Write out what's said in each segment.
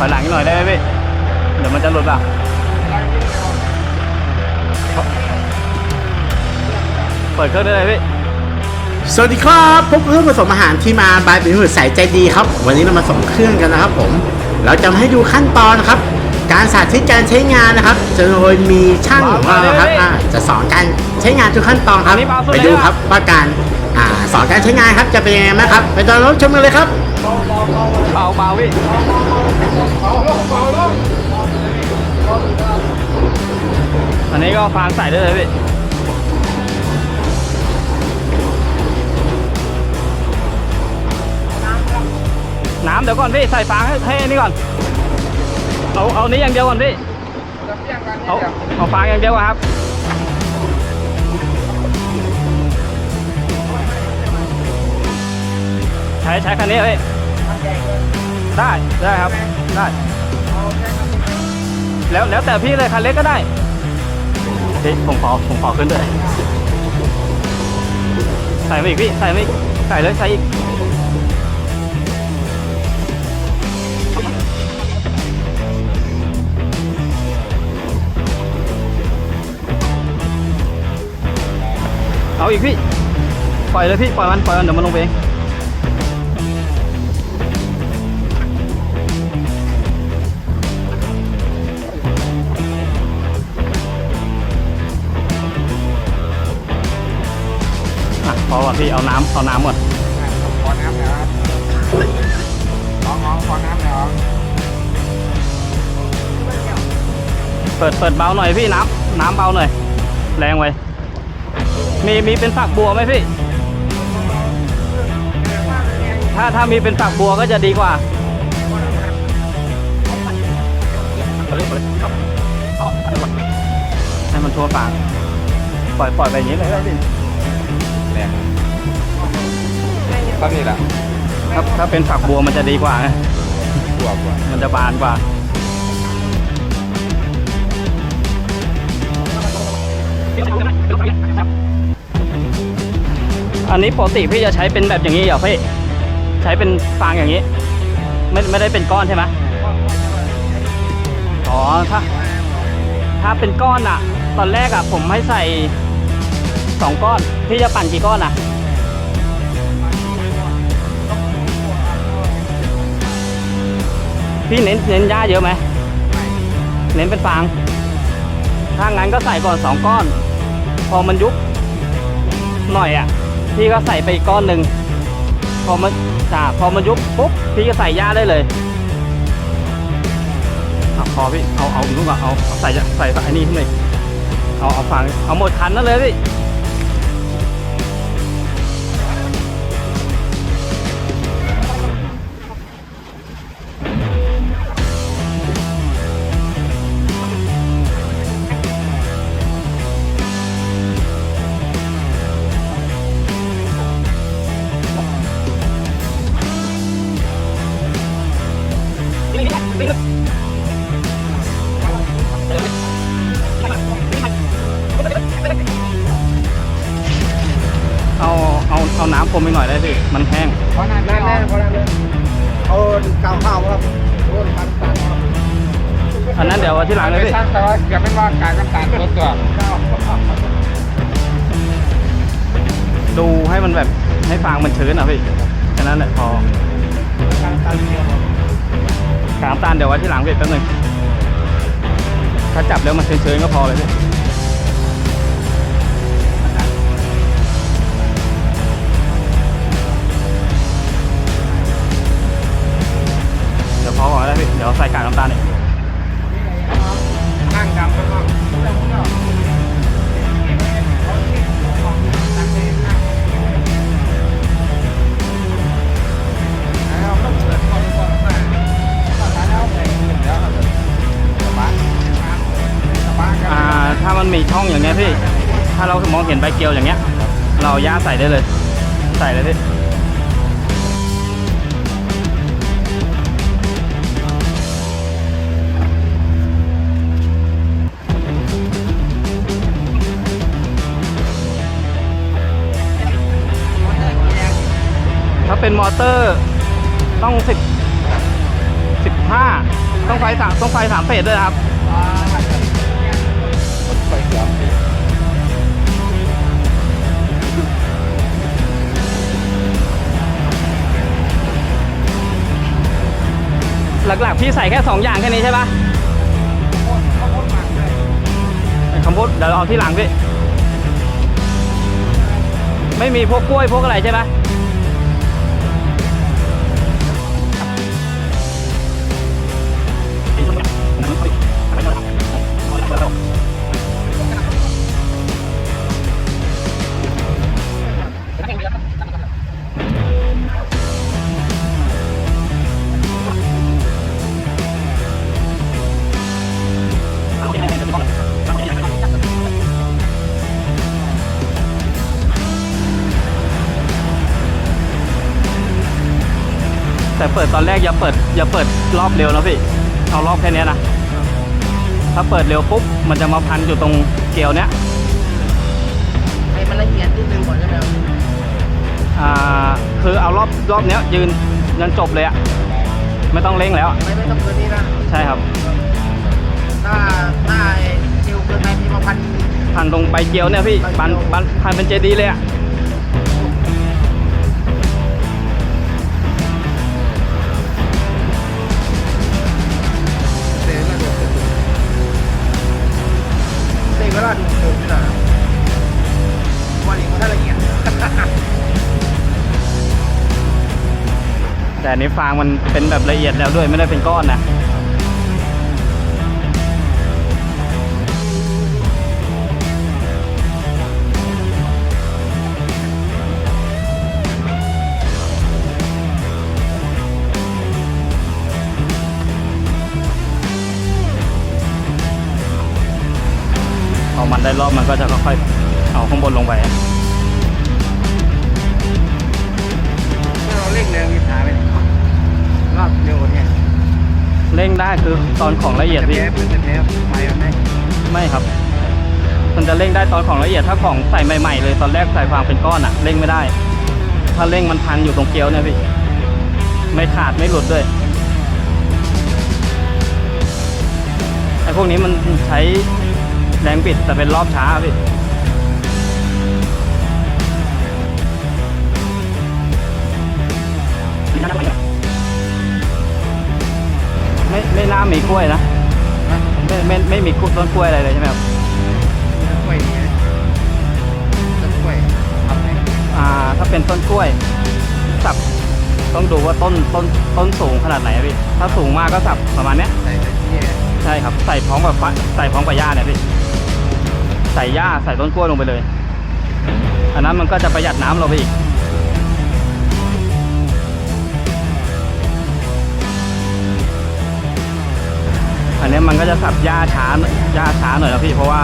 ถอยหลังอีกหน่อยได้ไหมพี่ เดี๋ยวมันจะหลุดอะเปิดเครื่องได้เลยพี่ สวัสดีครับพบกับเครื่องผสมอาหารที่มาบายเป็นหืดใสใจดีครับ วันนี้เรามาส่งเครื่องกันนะครับผม เราจะมาให้ดูขั้นตอนนะครับ การสาธิตการใช้งานนะครับจะโดยมีช่างของเรานะครับอ่าจะสอนการใช้งานทุกขั้นตอนครับ ไปดูครับว่าการ อ่าสอนการใช้งานครับจะเป็นยังไงบ้างครับ ไปตอนรับชมกันเลยครับเบาเบาพี่อันนี้ก็ฟางใส่ได้เลยพี่น้ำเดี๋ยวก่อนพี่ใส่ฟางให้ให้นี่ก่อน เอาเอานี้อย่างเดียวก่อนพี่เอาเอาฟางอย่างเดียวก่อนครับ ช้ใช้คันนี้พี่ได้ได้ครับได้ แล้วแล้วแต่พี่เลยคันเล็กก็ได้พี่ผมขอผมขอขึ้นด้วยใส่มาอีกพี่ใส่มาอีกใส่เลยใส่อีกเอาอีกพี่ปล่อยเลยพี่ปล่อยมันปล่อยมันเดี๋ยวมันลงไปเอง พอก่อนพี่เอาน้ำเอาน้ำก่อนขอน้ำหน่อยครับน้องน้องขอน้ำหน่อยครับเปิดเปิดเบาหน่อยพี่น้ำน้ำเบาหน่อย แรงไว้มีมีเป็นฝักบัวไหมพี่ ถ้าถ้ามีเป็นฝักบัวก็จะดีกว่าให้มันทั่วฝางปล่อยปล่อยไปอย่างนี้เลยได้พี่ แรงตอนนี้แหละถ้าถ้าเป็นฝักบัวมันจะดีกว่าไงบวกบวกมันจะบานกว่า อันนี้ปกติพี่จะใช้เป็นแบบอย่างนี้เหรอพี่ ใช้เป็นฟางอย่างนี้ ไม่ไม่ได้เป็นก้อนใช่ไหมอ๋อถ้าถ้าเป็นก้อนอะตอนแรกอะผมให้ใส่ สองก้อน พี่จะปั่นกี่ก้อนอะพี่เน้นเน้นหญ้าเยอะไหม เน้นเป็นฟาง ถ้างั้นก็ใส่ก่อนสองก้อน พอมันยุบหน่อยอะ พี่ก็ใส่ไปอีกก้อนหนึ่ง พอมันจ้าพอมันยุบปุ๊บ พี่ก็ใส่หญ้าได้เลยอะพอพี่ เอา เอาอีกลูก่อนเอา ใส่ ใส่ใส่อันนี้ขึ้นเลยเอา เอาฟาง เอาหมดคันนั่นเลยพี่ มไปหน่อยได้พี่มันแห้งขอน้ำแน่แน่ขอน้ำเลยเอาเก่าข้าวครับโอ้ยน้ำตาลครับอันนั้นเดี๋ยวที่หลังเลยพี่แต่ว่าเกือบไม่ว่าการน้ำตาลตัวตัวดูให้มันแบบให้ฟางมันชื้นอะพี่แค่นั้นแหละพอน้ำตาลเดียวกามตาลเดี๋ยวไว้ที่หลังพี่แป๊บนึงถ้าจับแล้วมันชื้นๆก็พอเลยพี่ ดี๋ยวใส่กากน้ำตาลอีกนั่งดำแล้วก็อ่าถ้ามันมีช่องอย่างเงี้ยพี่ ถ้าเรามองเห็นใบเกลียวอย่างเงี้ย เราย่าใส่ได้เลย ใส่เลยพี่ เป็นมอเตอร์ต้องสิบสิบห้าต้องไฟสามต้องไฟสามเฟสด้วยนะครับไปเสียหลักๆ พี่ใส่แค่สองอย่างแค่นี้ใช่ปะคำพูดเดี๋ยวเราเอาที่หลังพี่ ไม่มีพวกกล้วยพวกอะไรใช่ไหม แต่เปิดตอนแรกอย่าเปิดอย่าเปิดรอบเร็วนะพี่ เอารอบแค่เนี้ยนะ ถ้าเปิดเร็วปุ๊บมันจะมาพันอยู่ตรงเกลียวเนี้ยให้มันละเอียดนิดนึงก่อนใช่ไหมอ่าคือเอารอบรอบเนี้ยยืนยันจบเลยอะไม่ต้องเร่งแล้วอะไม่ไม่ต้องเกินนี้นะ ใช่ครับ ถ้าถ้าเร็วเกินไปมีมาพัน พันตรงใบเกลียวเนี่ยพี่พันพันพันเป็นเจดีย์เลยอะ แต่อันนี้ฟางมันเป็นแบบละเอียดแล้วด้วยไม่ได้เป็นก้อนนะพอมันได้รอบมันก็จะค่อยๆเอาข้างบนลงไป เราเร่งเร็วมีขาไปรอบเร็วเนี่ยเร่งได้คือตอนของละเอียดพี่แพ้เป็นแพ้ไม่ไม่ไม่ครับ มันจะเร่งได้ตอนของละเอียดถ้าของใส่ใหม่ๆเลยตอนแรกใส่ฟางเป็นก้อนอะเร่งไม่ได้ ถ้าเร่งมันพันอยู่ตรงเกลียวเนี่ยพี่ไม่ขาดไม่หลุดด้วยไอ้พวกนี้มันใช้แรงบิดแต่เป็นรอบช้าพี่ ไม่ไม่น่ามีกล้วยนะไม่ไม่ไม่มีกล้วยต้นกล้วยอะไรเลยใช่ไหมครับต้นกล้วยนี่ต้นกล้วยทำไงอ่า ถ้าเป็นต้นกล้วยสับต้องดูว่าต้นต้นต้นสูงขนาดไหนอะพี่ถ้าสูงมากก็สับประมาณเนี้ยใส่ใส่ที่ใช่ครับ ใส่พร้อมกับฟะใส่พร้อมกับหญ้าเนี่ยพี่ใส่หญ้าใส่ต้นกล้วยลงไปเลย อันนั้นมันก็จะประหยัดน้ำเราไปอีก อันนี้มันก็จะสับหญ้าช้าหญ้าช้าหน่อยนะพี่เพราะว่า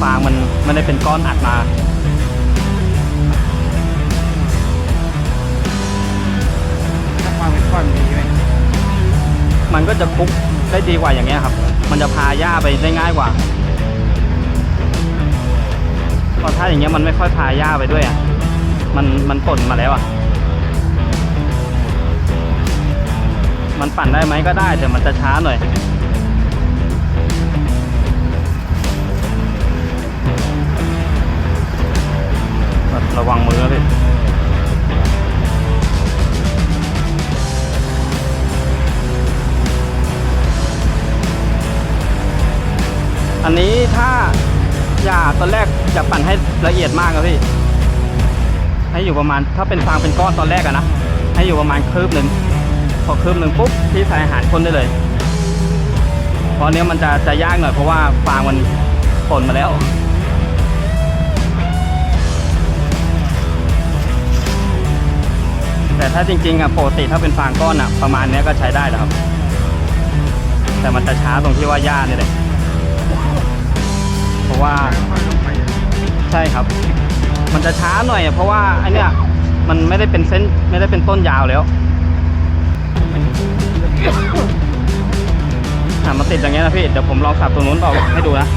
ฟางมันไม่ได้เป็นก้อนอัดมาถ้าความเป็นก้อนมีไหมมันก็จะคลุกได้ดีกว่าอย่างเงี้ยครับ มันจะพาหญ้าไปได้ง่ายกว่าเพราะถ้าอย่างเงี้ยมันไม่ค่อยพาหญ้าไปด้วยอะมันมันป่นมาแล้วอะมันปั่นได้ไหมก็ได้แต่มันจะช้าหน่อย ระวังมือนะพี่อันนี้ถ้าอย่าตอนแรกจะปั่นให้ละเอียดมากครับพี่ ให้อยู่ประมาณถ้าเป็นฟางเป็นก้อนตอนแรกอะนะให้อยู่ประมาณคืบหนึ่งพอคืบหนึ่งปุ๊บพี่ใส่อาหารคนได้เลยเพราะเนี้ยมันจะจะยากหน่อยเพราะว่าฟางมันป่นมาแล้ว แต่ถ้าจริงๆอะปกติถ้าเป็นฟางก้อนอะประมาณนี้ก็ใช้ได้แล้วครับ แต่มันจะช้าตรงที่ว่าหญ้านี่แหละเพราะว่าใช่ครับ มันจะช้าหน่อย เพราะว่าไอเนี้ยมันไม่ได้เป็นเส้นไม่ได้เป็นต้นยาวแล้วอะมาติดอย่างเงี้ยนะพี่เดี๋ยวผมลองสับตรงนู้นต่อให้ดูนะ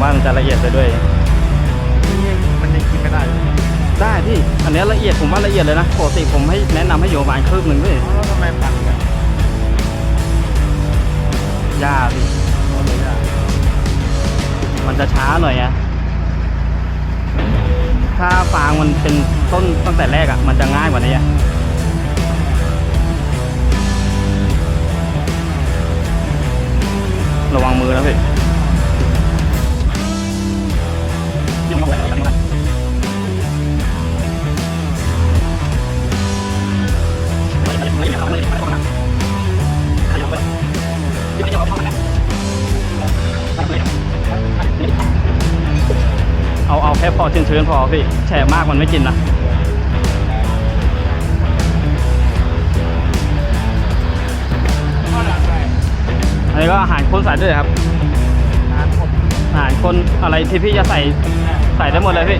ว่ามันจะละเอียดไปด้วย มันยังกินไม่ได้เลยได้พี่อันนี้ละเอียดผมว่าละเอียดเลยนะปกติผมให้แนะนำให้อยู่ประมาณครึ่งหนึ่งพี่แล้วทำไมปั่นกันยากพี่มันจะช้าหน่อยอะถ้าฟางมันเป็นต้นตั้งแต่แรกอะมันจะง่ายกว่านี้อะระ แค่พอชื้นๆพอพี่ แฉะมากมันไม่กินนะอันนี้ก็อาหารคนใส่ด้วยครับทานหมดอาหารคนอะไรที่พี่จะใส่ใส่ได้หมดเลยพี่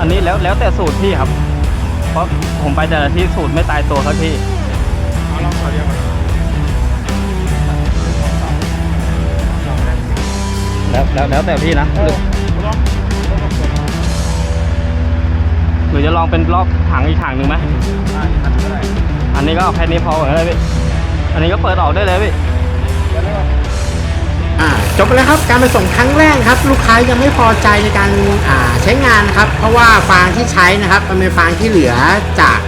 อันนี้แล้วแล้วแต่สูตรพี่ครับ เพราะผมไปแต่ละที่สูตรไม่ตายตัวสักที่เอาลองซอสเดียวก่อนแล้วแล้วแล้วแต่พี่นะหรือลองลองลองกดหรือจะลองเป็นรอบถังอีกถังหนึ่งไหมได้ทันก็ได้อันนี้ก็เอาแค่นี้พอเหมือนกันเลยพี่ อันนี้ก็เปิดออกได้เลยพี่ จบไปแล้วครับการไปส่งครั้งแรกครับ ลูกค้ายังไม่พอใจในการใช้งานนะครับ เพราะว่าฟางที่ใช้นะครับมันเป็นฟางที่เหลือจาก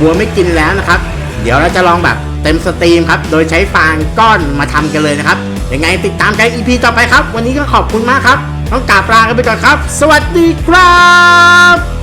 บัวไม่กินแล้วนะครับ เดี๋ยวเราจะลองแบบเต็มสตรีมครับ โดยใช้ฟางก้อนมาทำกันเลยนะครับยังไงติดตามกัน EP ต่อไปครับ วันนี้ก็ขอบคุณมากครับ ต้องกราบลากันไปก่อนครับ สวัสดีครับ